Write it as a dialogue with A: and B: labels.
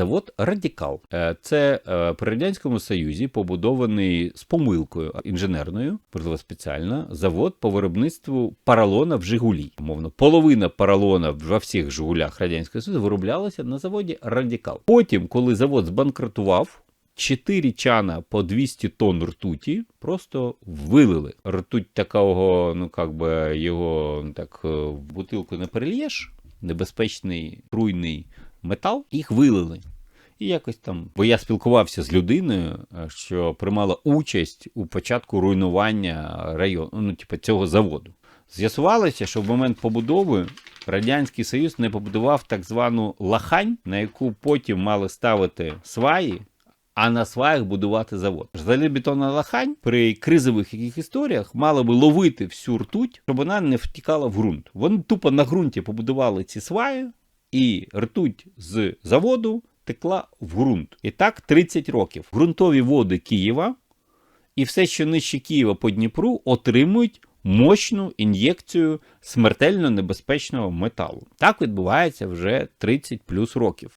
A: Завод Радікал. Е, Це е, при радянському союзі побудований з помилкою інженерною, можливо, спеціально, завод по виробництву паралона в Жигулі. Мовно, половина паралона во всіх Жигулях радянського союзу вироблялася на заводі Радікал. Потім, коли завод збанкрутував. Чотири чана по 200 тонн ртуті просто вилили. Ртуть такого, ну як би його ну, так е, в бутилку не перельєш, небезпечний труйний метал, їх вилили. І якось там, бо я спілкувався з людиною, е, що приймала участь у початку руйнування району, ну, типу, цього заводу. З'ясувалося, що в момент побудови Радянський Союз не побудував так звану лахань, на яку потім мали ставити сваї, а на сваях будувати завод. Залізобетонна лахань при кризових яких історіях мала би ловити всю ртуть, щоб вона не втікала в ґрунт. Вони тупо на ґрунті побудували ці сваї, і ртуть з заводу текла в ґрунт. І так 30 років. Ґрунтові води Києва і все, що нижче Києва по Дніпру, отримують мощну ін'єкцію смертельно небезпечного металу. Так відбувається вже 30 плюс років.